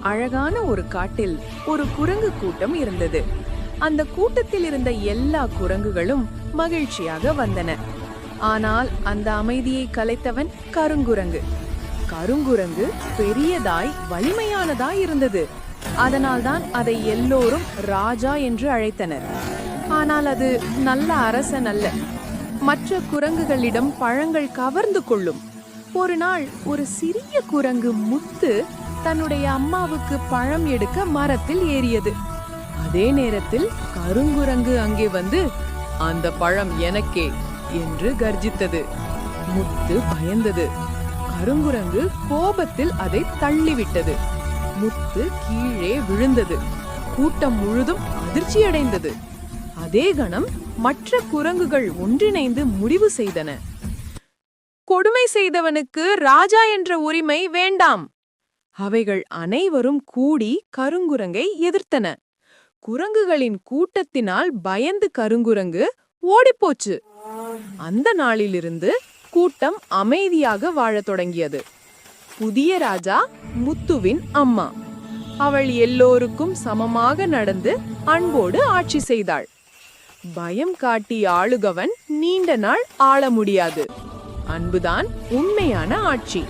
அழகான ஒரு காட்டில் ஒரு குரங்கு கூட்டம் இருந்தது. அந்த கூட்டத்தில் இருந்த எல்லா குரங்குகளும் மகிழ்ச்சியாக வந்தன. ஆனால் அந்த அமைதியை கலைத்தவன் கருங்குரங்கு. கருங்குரங்கு பெரியதாய் வலிமையானதாய் இருந்தது. அதனால்தான் அதை எல்லோரும் ராஜா என்று அழைத்தனர். ஆனால் அது நல்ல அரசன் அல்ல. மற்ற குரங்குகளிடம் பழங்கள் கவர்ந்து கொள்ளும். ஒரு நாள் ஒரு சிறிய குரங்கு முத்து தன்னுடைய அம்மாவுக்கு பழம் எடுக்க மரத்தில் ஏறியது. அதே நேரத்தில் கருங்குரங்கு அங்கே வந்து அந்த பழம் எனக்கே என்று கர்ஜித்தது. முத்து பயந்தது. கருங்குரங்கு கோபத்தில் அதை தள்ளிவிட்டது. முத்து கீழே விழுந்தது. கூட்டம் முழுதும் அதிர்ச்சியடைந்தது. அதே கணம் மற்ற குரங்குகள் ஒன்றிணைந்து முடிவு செய்தன. கொடுமை செய்தவனுக்கு ராஜா என்ற உரிமை வேண்டாம் அவைகள் அனைவரும் கூடி கருங்குரங்கை எதிர்த்தன. குரங்குகளின் கூட்டத்தினால் பயந்து கருங்குரங்கு ஓடிப்போச்சு. அந்த நாளிலிருந்து கூட்டம் அமைதியாக வாழத் தொடங்கியது. புதிய ராஜா முத்துவின் அம்மா. அவள் எல்லோருக்கும் சமமாக நடந்து அன்போடு ஆட்சி செய்தாள். பயம் காட்டி ஆளுகவன் நீண்ட நாள் ஆள முடியாது. அன்புதான் உண்மையான ஆட்சி.